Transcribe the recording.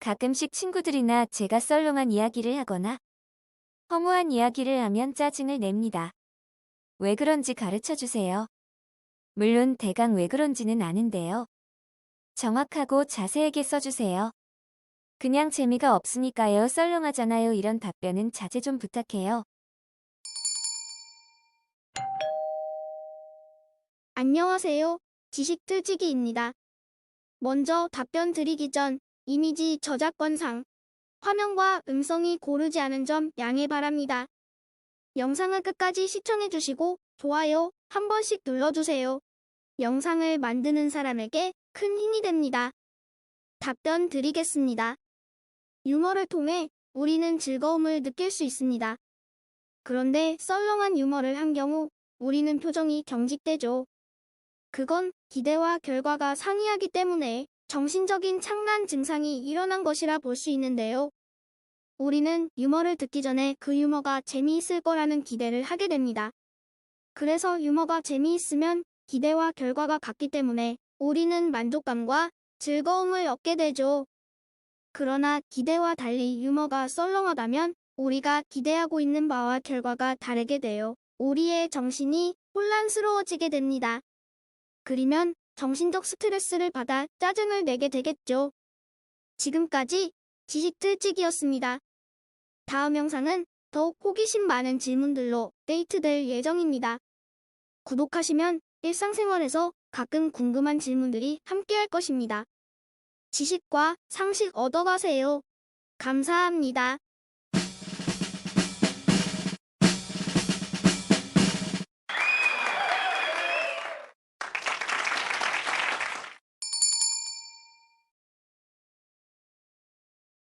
가끔씩 친구들이나 제가 썰렁한 이야기를 하거나 허무한 이야기를 하면 짜증을 냅니다. 왜 그런지 가르쳐 주세요. 물론 대강 왜 그런지는 아는데요. 정확하고 자세하게 써주세요. 그냥 재미가 없으니까요. 썰렁하잖아요. 이런 답변은 자제 좀 부탁해요. 안녕하세요. 지식 틀지기입니다. 먼저 답변 드리기 전 이미지 저작권상 화면과 음성이 고르지 않은 점 양해 바랍니다. 영상을 끝까지 시청해주시고 좋아요 한 번씩 눌러주세요. 영상을 만드는 사람에게 큰 힘이 됩니다. 답변 드리겠습니다. 유머를 통해 우리는 즐거움을 느낄 수 있습니다. 그런데 썰렁한 유머를 한 경우 우리는 표정이 경직되죠. 그건 기대와 결과가 상이하기 때문에 정신적인 창란 증상이 일어난 것이라 볼 수 있는데요. 우리는 유머를 듣기 전에 그 유머가 재미있을 거라는 기대를 하게 됩니다. 그래서 유머가 재미있으면 기대와 결과가 같기 때문에 우리는 만족감과 즐거움을 얻게 되죠. 그러나 기대와 달리 유머가 썰렁하다면 우리가 기대하고 있는 바와 결과가 다르게 되어 우리의 정신이 혼란스러워지게 됩니다. 그리면 정신적 스트레스를 받아 짜증을 내게 되겠죠. 지금까지 지식 틀찍이었습니다. 다음 영상은 더욱 호기심 많은 질문들로 데이트될 예정입니다. 구독하시면 일상생활에서 가끔 궁금한 질문들이 함께할 것입니다. 지식과 상식 얻어가세요. 감사합니다.